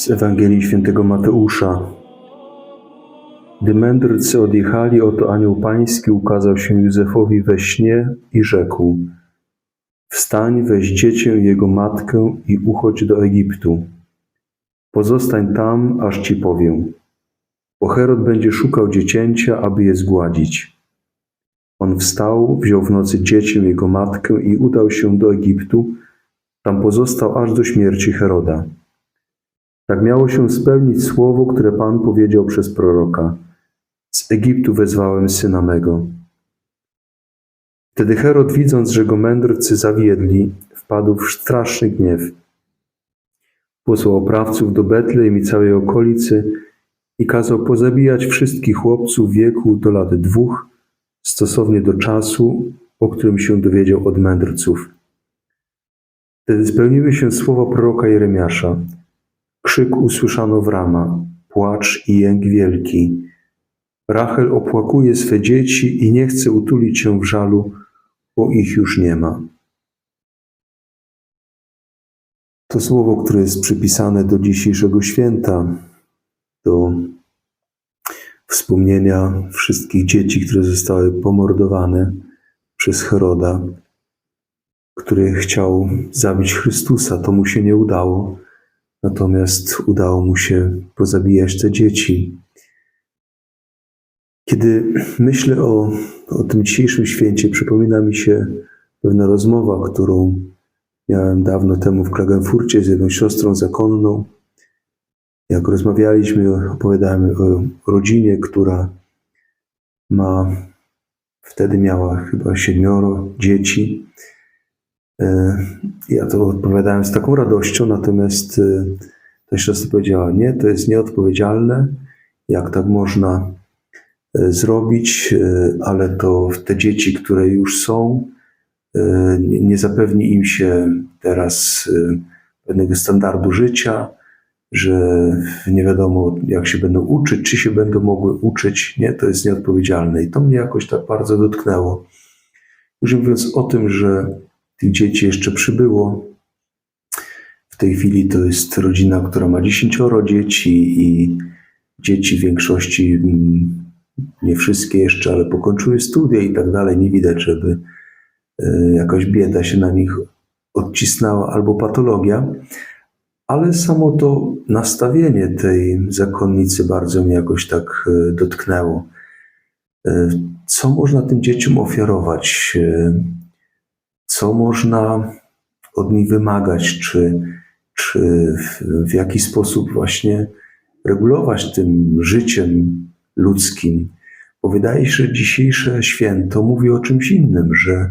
Z Ewangelii Świętego Mateusza. Gdy mędrcy odjechali, oto anioł pański ukazał się Józefowi we śnie i rzekł: Wstań, weź dziecię jego matkę i uchodź do Egiptu. Pozostań tam, aż ci powiem. Bo Herod będzie szukał dziecięcia, aby je zgładzić. On wstał, wziął w nocy dziecię jego matkę i udał się do Egiptu. Tam pozostał aż do śmierci Heroda. Tak miało się spełnić słowo, które Pan powiedział przez proroka. Z Egiptu wezwałem syna mego. Wtedy Herod, widząc, że go mędrcy zawiedli, wpadł w straszny gniew. Posłał oprawców do Betlejem i całej okolicy i kazał pozabijać wszystkich chłopców wieku do lat dwóch, stosownie do czasu, o którym się dowiedział od mędrców. Wtedy spełniły się słowa proroka Jeremiasza. Krzyk usłyszano w rama, płacz i jęk wielki. Rachel opłakuje swe dzieci i nie chce utulić się w żalu, bo ich już nie ma. To słowo, które jest przypisane do dzisiejszego święta, do wspomnienia wszystkich dzieci, które zostały pomordowane przez Heroda, który chciał zabić Chrystusa. To mu się nie udało, natomiast udało mu się pozabijać te dzieci. Kiedy myślę o, o tym dzisiejszym święcie, przypomina mi się pewna rozmowa, którą miałem dawno temu w Klagenfurcie z jedną siostrą zakonną. Jak rozmawialiśmy, opowiadałem o rodzinie, która ma, wtedy miała chyba siedmioro dzieci. E, Ja to odpowiadałem z taką radością, natomiast e, ta siostra powiedziała: Nie, to jest nieodpowiedzialne. Jak tak można e, zrobić, ale to te dzieci, które już są, nie zapewni im się teraz pewnego standardu życia, że nie wiadomo, jak się będą uczyć, czy się będą mogły uczyć. Nie, to jest nieodpowiedzialne. I to mnie jakoś tak bardzo dotknęło. Już mówiąc o tym, że tych dzieci jeszcze przybyło. W tej chwili to jest rodzina, która ma dziesięcioro dzieci i dzieci w większości, mm, nie wszystkie jeszcze, ale pokończyły studia i tak dalej. Nie widać, żeby e, jakaś bieda się na nich odcisnęła albo patologia. Ale samo to nastawienie tej zakonnicy bardzo mnie jakoś tak e, dotknęło. E, Co można tym dzieciom ofiarować? Co można od nich wymagać? Czy, czy w, w jaki sposób właśnie regulować tym życiem ludzkim? Bo wydaje się, że dzisiejsze święto mówi o czymś innym, że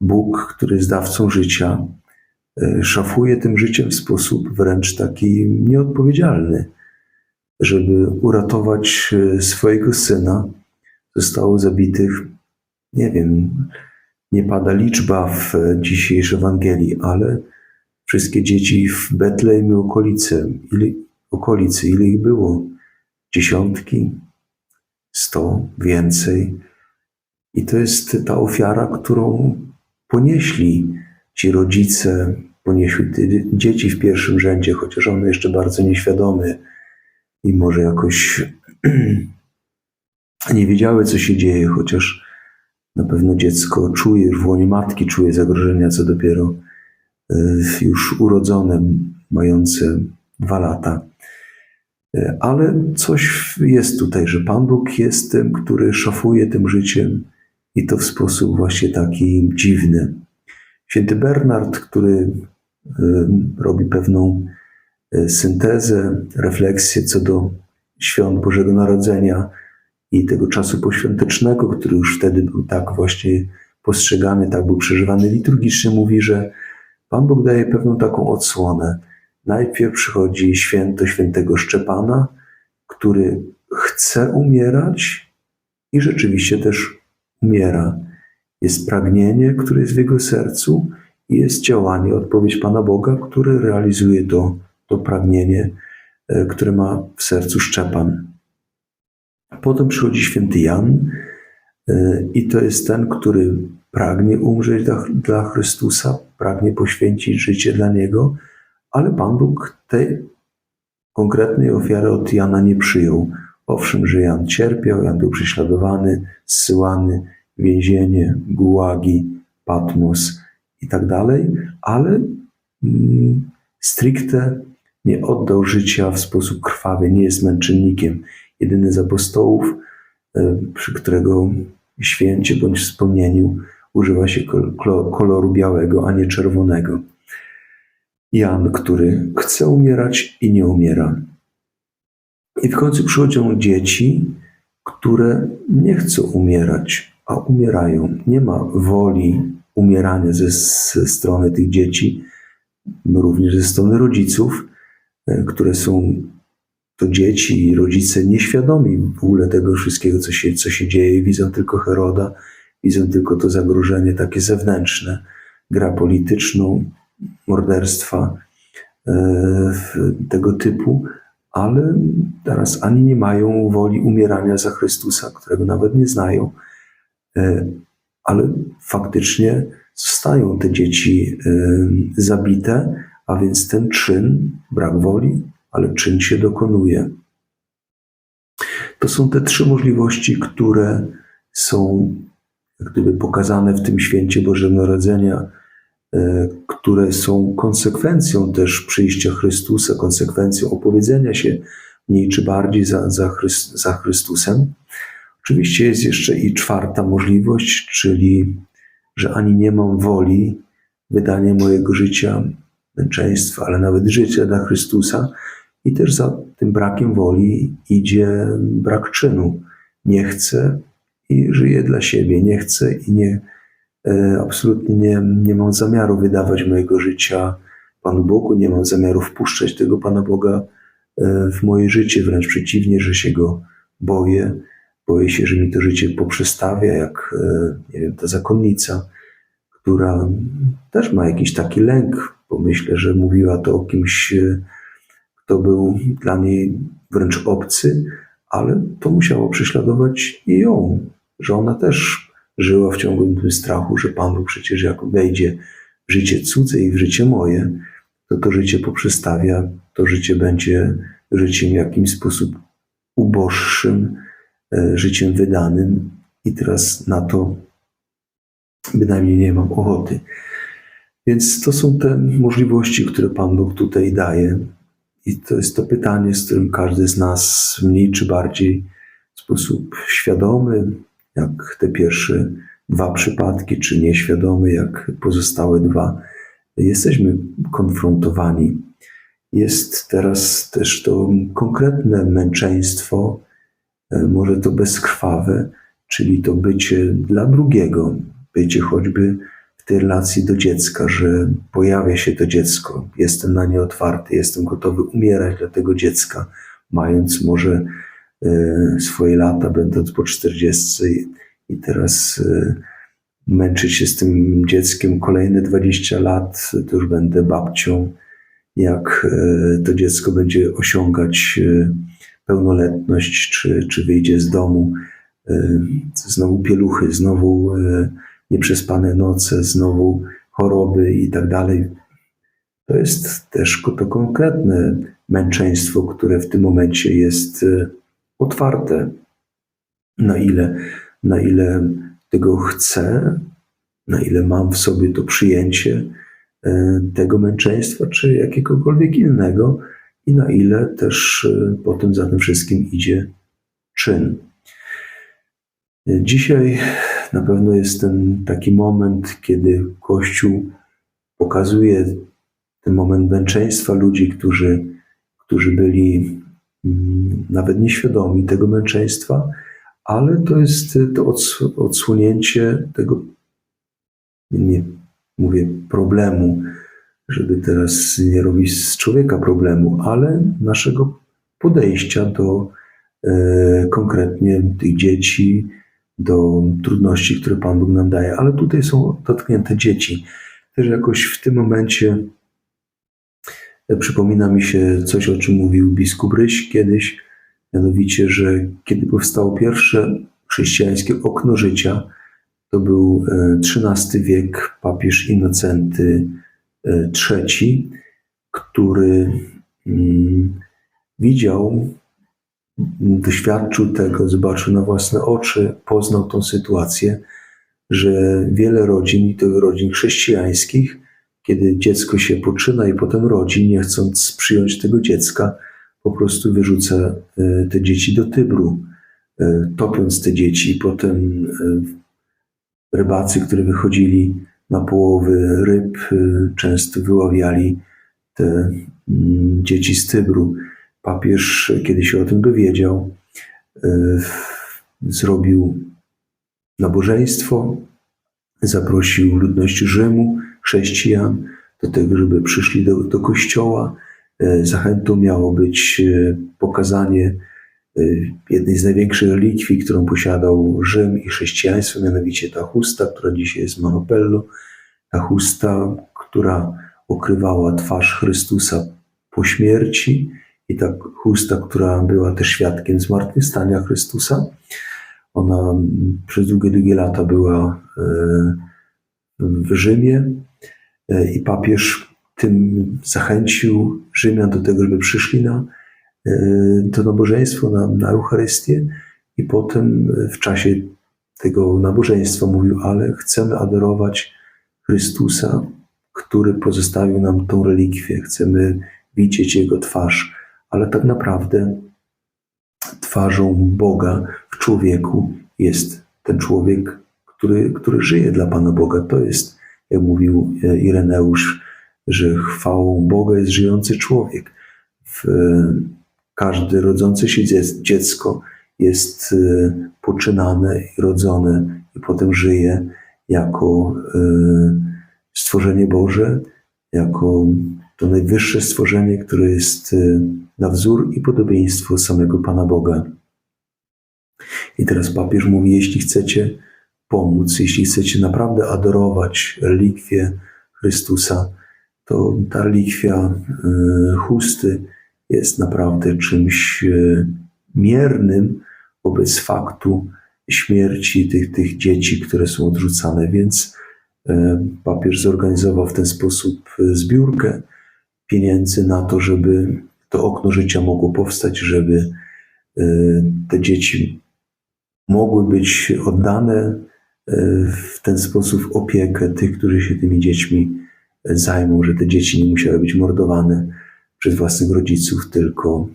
Bóg, który jest dawcą życia, e, szafuje tym życiem w sposób wręcz taki nieodpowiedzialny. Żeby uratować e, swojego syna, zostało zabitych, nie wiem, nie pada liczba w dzisiejszej Ewangelii, ale wszystkie dzieci w Betlejem i okolicy, ile, okolicy, ile ich było? Dziesiątki, sto, więcej. I to jest ta ofiara, którą ponieśli ci rodzice, ponieśli te dzieci w pierwszym rzędzie, chociaż one jeszcze bardzo nieświadome i może jakoś nie wiedziały, co się dzieje, chociaż na pewno dziecko czuje w łonie matki, czuje zagrożenia, co dopiero y, już urodzone, mające dwa lata. Y, Ale coś jest tutaj, że Pan Bóg jest tym, który szafuje tym życiem i to w sposób właśnie taki dziwny. Święty Bernard, który y, robi pewną syntezę, refleksję co do świąt Bożego Narodzenia i tego czasu poświątecznego, który już wtedy był tak właśnie postrzegany, tak był przeżywany liturgicznie, mówi, że Pan Bóg daje pewną taką odsłonę. Najpierw przychodzi święto świętego Szczepana, który chce umierać i rzeczywiście też umiera. Jest pragnienie, które jest w jego sercu i jest działanie, odpowiedź Pana Boga, który realizuje to, to pragnienie, e, które ma w sercu Szczepan. Potem przychodzi święty Jan e, i to jest ten, który pragnie umrzeć dla, dla Chrystusa, pragnie poświęcić życie dla Niego, ale Pan Bóg te konkretnej ofiary od Jana nie przyjął. Owszem, że Jan cierpiał, Jan był prześladowany, zsyłany, więzienie, gułagi, Patmos i tak dalej, ale mm, stricte nie oddał życia w sposób krwawy, nie jest męczennikiem. Jedyny z apostołów, e, przy którego święcie bądź wspomnieniu używa się koloru białego, a nie czerwonego. Jan, który chce umierać i nie umiera. I w końcu przychodzą dzieci, które nie chcą umierać, a umierają. Nie ma woli umierania ze, ze strony tych dzieci, również ze strony rodziców, e, które są to dzieci i rodzice nieświadomi w ogóle tego wszystkiego, co się, co się dzieje, widzą tylko Heroda, widzą tylko to zagrożenie takie zewnętrzne, gra polityczną, morderstwa e, tego typu, ale teraz ani nie mają woli umierania za Chrystusa, którego nawet nie znają, e, ale faktycznie zostają te dzieci e, zabite, a więc ten czyn, brak woli, ale czyn się dokonuje. To są te trzy możliwości, które są jak gdyby pokazane w tym święcie Bożego Narodzenia, e, które są konsekwencją też przyjścia Chrystusa, konsekwencją opowiedzenia się mniej czy bardziej za, za, Chryst, za Chrystusem. Oczywiście jest jeszcze i czwarta możliwość, czyli że ani nie mam woli wydania mojego życia, męczeństwa, ale nawet życia dla Chrystusa, i też za tym brakiem woli idzie brak czynu. Nie chcę i żyję dla siebie. Nie chcę i nie, e, absolutnie nie, nie mam zamiaru wydawać mojego życia Panu Bogu, nie mam zamiaru wpuszczać tego Pana Boga e, w moje życie, wręcz przeciwnie, że się Go boję. Boję się, że mi to życie poprzestawia, jak e, nie wiem, ta zakonnica, która też ma jakiś taki lęk, bo myślę, że mówiła to o kimś, kto był dla niej wręcz obcy, ale to musiało prześladować i ją że ona też żyła w ciągłym tym strachu, że Pan przecież jak wejdzie w życie cudze i w życie moje, to to życie poprzestawia, to życie będzie życiem w jakimś sposób uboższym, e, życiem wydanym i teraz na to bynajmniej nie mam ochoty. Więc to są te możliwości, które Pan Bóg tutaj daje. I to jest to pytanie, z którym każdy z nas mniej czy bardziej w sposób świadomy, jak te pierwsze dwa przypadki, czy nieświadomy, jak pozostałe dwa, jesteśmy konfrontowani. Jest teraz też to konkretne męczeństwo, e, może to bezkrwawe, czyli to bycie dla drugiego, bycie choćby tej relacji do dziecka, że pojawia się to dziecko, jestem na nie otwarty, jestem gotowy umierać dla tego dziecka, mając może E, swoje lata, będąc po 40 i teraz e, męczyć się z tym dzieckiem kolejne 20 lat, to już będę babcią, jak e, to dziecko będzie osiągać pełnoletność, czy, czy wyjdzie z domu, znowu pieluchy, znowu nieprzespane noce, znowu choroby i tak dalej. To jest też to konkretne męczeństwo, które w tym momencie jest otwarte, na ile, na ile tego chcę, na ile mam w sobie to przyjęcie e, tego męczeństwa, czy jakiegokolwiek innego, i na ile też e, potem za tym wszystkim idzie czyn. Dzisiaj na pewno jest ten taki moment, kiedy Kościół pokazuje ten moment męczeństwa ludzi, którzy, którzy byli Mm, nawet nieświadomi tego męczeństwa, ale to jest to odsłonięcie tego, nie mówię problemu, żeby teraz nie robić z człowieka problemu, ale naszego podejścia do e, konkretnie tych dzieci, do trudności, które Pan Bóg nam daje. Ale tutaj są dotknięte dzieci. Też jakoś w tym momencie Przypomina mi się coś, o czym mówił biskup Ryś kiedyś, mianowicie, że kiedy powstało pierwsze chrześcijańskie okno życia, to był XIII e, wiek, papież Innocenty III, e, który mm, widział, doświadczył tego, zobaczył na własne oczy, poznał tą sytuację, że wiele rodzin, i to rodzin chrześcijańskich, kiedy dziecko się poczyna i potem rodzi, nie chcąc przyjąć tego dziecka, po prostu wyrzuca e, te dzieci do Tybru, e, topiąc te dzieci. Potem e, rybacy, którzy wychodzili na połowy ryb, często wyławiali te mm, dzieci z Tybru. Papież, kiedy się o tym dowiedział, zrobił nabożeństwo, zaprosił ludność Rzymu, chrześcijan, do tego, żeby przyszli do, do kościoła. E, zachętą miało być e, pokazanie jednej z największych relikwii, którą posiadał Rzym i chrześcijaństwo, mianowicie ta chusta, która dzisiaj jest Manopello. Ta chusta, która okrywała twarz Chrystusa po śmierci i ta chusta, która była też świadkiem zmartwychwstania Chrystusa. Ona przez długie, długie lata była w Rzymie i papież tym zachęcił Rzymian do tego, żeby przyszli na to nabożeństwo, na, na Eucharystię i potem w czasie tego nabożeństwa mówił, ale chcemy adorować Chrystusa, który pozostawił nam tą relikwię, chcemy widzieć Jego twarz, ale tak naprawdę twarzą Boga w człowieku jest ten człowiek, który, który żyje dla Pana Boga. To jest, jak mówił Ireneusz, że chwałą Boga jest żyjący człowiek. W, każde rodzące się dziecko jest e, poczynane i rodzone i potem żyje jako e, stworzenie Boże, jako to najwyższe stworzenie, które jest e, na wzór i podobieństwo samego Pana Boga. I teraz papież mówi, jeśli chcecie pomóc, jeśli chcecie naprawdę adorować relikwię Chrystusa, to ta relikwia e, chusty jest naprawdę czymś e, miernym wobec faktu śmierci tych, tych dzieci, które są odrzucane. Więc papież zorganizował w ten sposób zbiórkę pieniędzy na to, żeby to okno życia mogło powstać, żeby te dzieci mogły być oddane w ten sposób opiekę tych, którzy się tymi dziećmi zajmą, że te dzieci nie musiały być mordowane przez własnych rodziców, tylko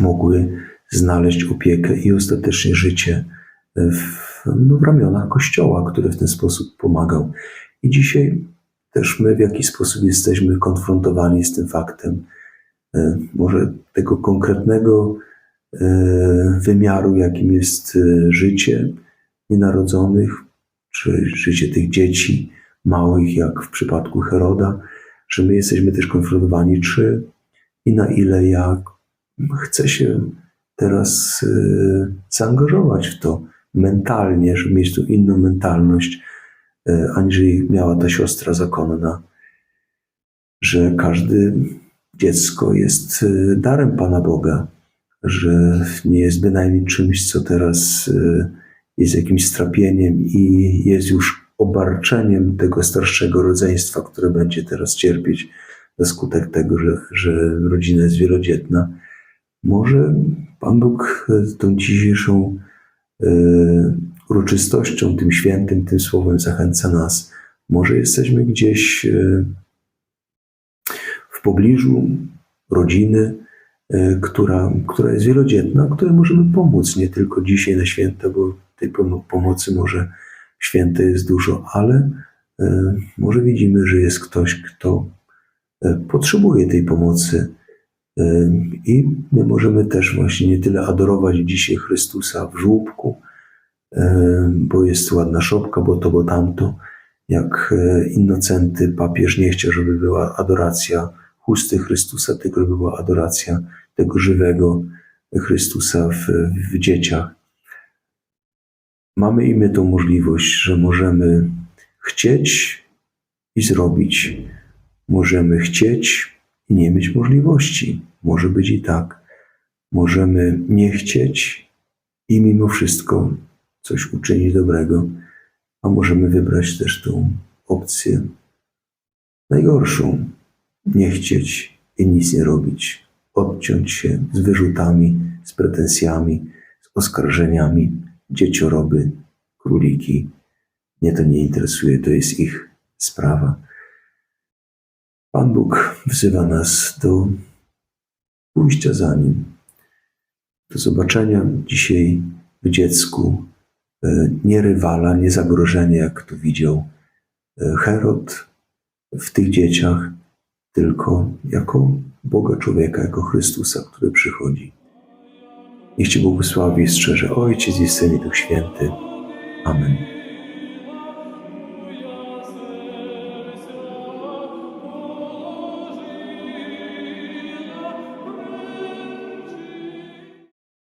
mogły znaleźć opiekę i ostatecznie życie w, no, w ramionach Kościoła, który w ten sposób pomagał. I dzisiaj też my w jakiś sposób jesteśmy konfrontowani z tym faktem, e, może tego konkretnego e, wymiaru, jakim jest e, życie nienarodzonych, czy życie tych dzieci, małych, jak w przypadku Heroda, że my jesteśmy też konfrontowani, czy i na ile ja chcę się teraz zaangażować w to mentalnie, żeby mieć tu inną mentalność, y, aniżeli miała ta siostra zakonna, że każdy dziecko jest y, darem Pana Boga, że nie jest bynajmniej czymś, co teraz jest jakimś strapieniem i jest już obarczeniem tego starszego rodzeństwa, które będzie teraz cierpieć na skutek tego, że, że rodzina jest wielodzietna. Może Pan Bóg tą dzisiejszą e, uroczystością, tym świętym, tym słowem zachęca nas. Może jesteśmy gdzieś e, w pobliżu rodziny, e, która, która jest wielodzietna, której możemy pomóc nie tylko dzisiaj na święta, bo tej pomocy może święte jest dużo, ale e, może widzimy, że jest ktoś, kto potrzebuje tej pomocy. I my możemy też właśnie nie tyle adorować dzisiaj Chrystusa w żłóbku, bo jest ładna szopka, bo to, bo tamto, jak innocenty papież nie chciał, żeby była adoracja chusty Chrystusa, tylko żeby była adoracja tego żywego Chrystusa w, w dzieciach. Mamy i my tą możliwość, że możemy chcieć i zrobić. Możemy chcieć i nie mieć możliwości. Może być i tak. Możemy nie chcieć i mimo wszystko coś uczynić dobrego, a możemy wybrać też tą opcję najgorszą. Nie chcieć i nic nie robić. odciąć się z wyrzutami, z pretensjami, z oskarżeniami. Dziecioroby, króliki, mnie to nie interesuje, to jest ich sprawa. Pan Bóg wzywa nas do pójścia za Nim, do zobaczenia dzisiaj w dziecku nie rywala, nie zagrożenia, jak to widział e, Herod w tych dzieciach, tylko jako Boga człowieka, jako Chrystusa, który przychodzi. Niech Cię błogosławi strzeże Ojciec i Syn i Duch Święty. Amen.